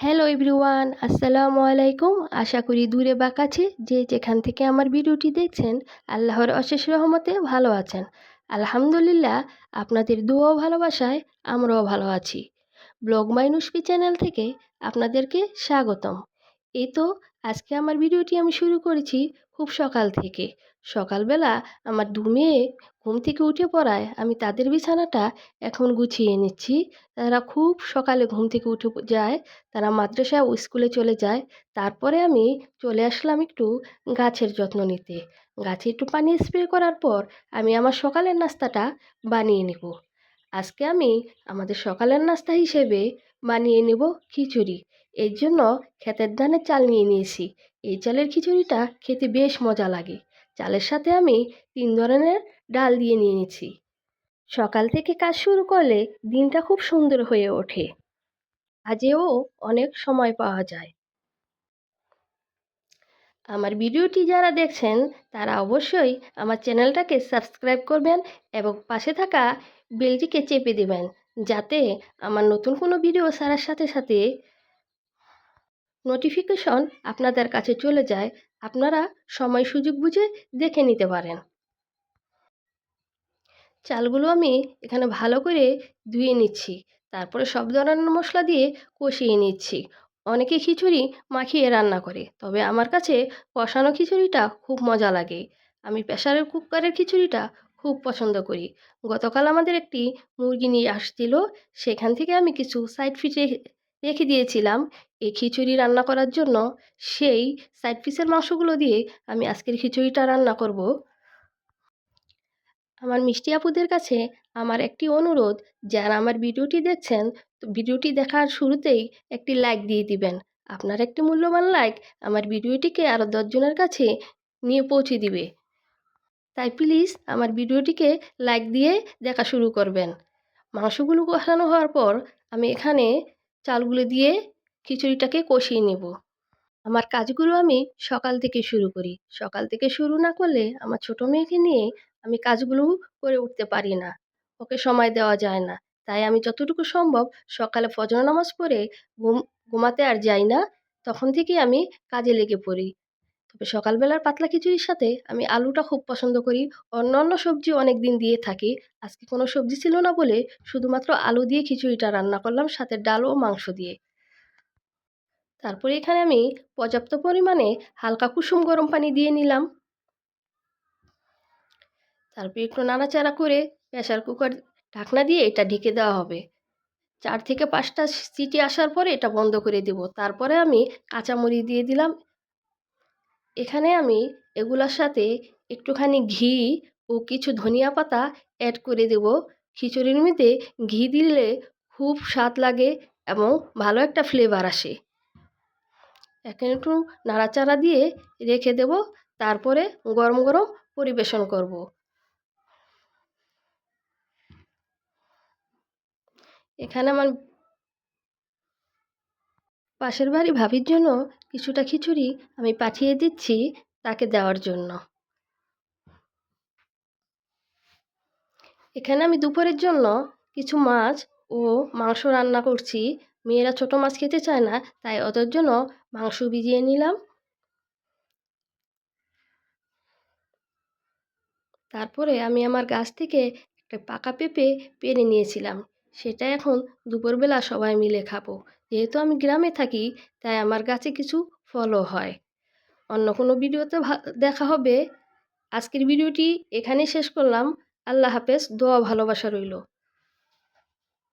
Hello everyone আসসালামু আলাইকুম আশা করি দূরে বা কাছে যে যেখান থেকে আমার ভিডিওটি দেখছেন, আল্লাহর অশেষ রহমতে ভালো আছেন। আলহামদুলিল্লাহ, আপনাদের দুয়াও ভালোবাসায় আমরাও ভালো আছি। ব্লগ মাইনুসপি চ্যানেল থেকে আপনাদেরকে স্বাগতম। এই তো, আজকে আমার ভিডিওটি আমি শুরু করেছি খুব সকাল থেকে। সকালবেলা আমার দু মেয়ে ঘুম থেকে উঠে পড়ায় আমি তাদের বিছানাটা এখন গুছিয়ে নিচ্ছি। তারা খুব সকালে ঘুম থেকে উঠে যায়, তারা মাদ্রাসা ও স্কুলে চলে যায়। তারপরে আমি চলে আসলাম একটু গাছের যত্ন নিতে। গাছে একটু পানি স্প্রে করার পর আমি আমার সকালের নাস্তাটা বানিয়ে নেব। আজকে আমি আমাদের সকালের নাস্তা হিসেবে বানিয়ে নেব খিচুড়ি। এর জন্য ক্ষেতের ধানের চাল নিয়ে নিয়েছি। এই চালের খিচুড়িটা খেতে বেশ মজা লাগে। চালের সাথে আমি তিন ধরনের ডাল দিয়ে নিয়েছি সকাল থেকে কাজ শুরু করলে দিনটা খুব সুন্দর হয়ে ওঠে। কাজেও অনেক সময় পাওয়া যায়। আমার ভিডিওটি যারা দেখছেন, তারা অবশ্যই আমার চ্যানেলটাকে সাবস্ক্রাইব করবেন এবং পাশে থাকা বেলটিকে চেপে দেবেন, যাতে আমার নতুন কোনো ভিডিও ছাড়ার সাথে সাথে নোটিফিকেশন আপনাদের কাছে চলে যায়। আপনারা সময় সুযোগ বুঝে দেখে নিতে পারেন। চালগুলো আমি এখানে ভালো করে ধুয়ে নিচ্ছি। তারপরে সব ধরনের মশলা দিয়ে কষিয়ে নিচ্ছি। অনেকে খিচুড়ি মাখিয়ে রান্না করে, তবে আমার কাছে কষানো খিচুড়িটা খুব মজা লাগে। আমি প্রেশারের কুকারের খিচুড়িটা খুব পছন্দ করি। গতকাল আমাদের একটি মুরগি নিয়ে আসছিল, সেখান থেকে আমি কিছু সাইড ফিটে রেখে দিয়েছিলাম। এই খিচুড়ি রান্না করার জন্য সেই সাইড পিসের মাংসগুলো দিয়ে আমি আজকের খিচুড়িটা রান্না করব। আমার মিষ্টি আপুদের কাছে আমার একটি অনুরোধ, যারা আমার ভিডিওটি দেখছেন, তো ভিডিওটি দেখার শুরুতেই একটি লাইক দিয়ে দিবেন। আপনার একটি মূল্যবান লাইক আমার ভিডিওটিকে আরও দশজনের কাছে নিয়ে পৌঁছে দিবে। তাই প্লিজ আমার ভিডিওটিকে লাইক দিয়ে দেখা শুরু করবেন। মাংসগুলো কষানো হওয়ার পর আমি এখানে চালগুলো দিয়ে খিচুড়িটাকে কষিয়ে নেব। আমার কাজগুলো আমি সকাল থেকে শুরু করি। সকাল থেকে শুরু না করলে আমার ছোটো মেয়েকে নিয়ে আমি কাজগুলো করে উঠতে পারি না। ওকে সময় দেওয়া যায় না। তাই আমি যতটুকু সম্ভব সকালে ফজর নামাজ পড়ে ঘুম, ঘুমাতে আর যাই না, তখন থেকেই আমি কাজে লেগে পড়ি। তবে সকালবেলার পাতলা খিচুড়ির সাথে আমি আলুটা খুব পছন্দ করি। অন্য অন্য সবজি অনেক দিন দিয়ে থাকি। আজকে কোনো সবজি ছিল না বলে শুধুমাত্র আলু দিয়ে খিচুড়িটা রান্না করলাম সাথে ডাল ও মাংস দিয়ে। তারপরে এখানে আমি পর্যাপ্ত পরিমাণে হালকা কুসুম গরম পানি দিয়ে নিলাম। তারপরে একটু নাড়াচাড়া করে প্রেশার কুকার ঢাকনা দিয়ে এটা ঢেকে দেওয়া হবে। চার থেকে পাঁচটা সিটি আসার পরে এটা বন্ধ করে দেব। তারপরে আমি কাঁচামরিচ দিয়ে দিলাম। এখানে আমি এগুলোর সাথে একটুখানি ঘি ও কিছু ধনিয়া পাতা অ্যাড করে দেব। খিচুড়ির মধ্যে ঘি দিলে খুব স্বাদ লাগে এবং ভালো একটা ফ্লেভার আসে। এখানে একটু নাড়াচাড়া দিয়ে রেখে দেব, তারপরে গরম গরম পরিবেশন করব। এখানে আমার পাশের বাড়ি ভাবির জন্য কিছুটা খিচুড়ি আমি পাঠিয়ে দিচ্ছি তাকে দেওয়ার জন্য। এখানে আমি দুপুরের জন্য কিছু মাছ ও মাংস রান্না করছি। মেয়েরা ছোট মাছ খেতে চায় না, তাই ওদের জন্য মাংস ভিজিয়ে নিলাম। তারপরে আমি আমার গাছ থেকে একটা পাকা পেঁপে পেরে নিয়েছিলাম। সেটা এখন দুপুরবেলা সবাই মিলে খাব। যেহেতু আমি গ্রামে থাকি, তাই আমার গাছে কিছু ফলও হয়। অন্য কোনো ভিডিওতে দেখা হবে। আজকের ভিডিওটি এখানেই শেষ করলাম। আল্লাহ হাফেজ, দোয়া ভালোবাসা রইল।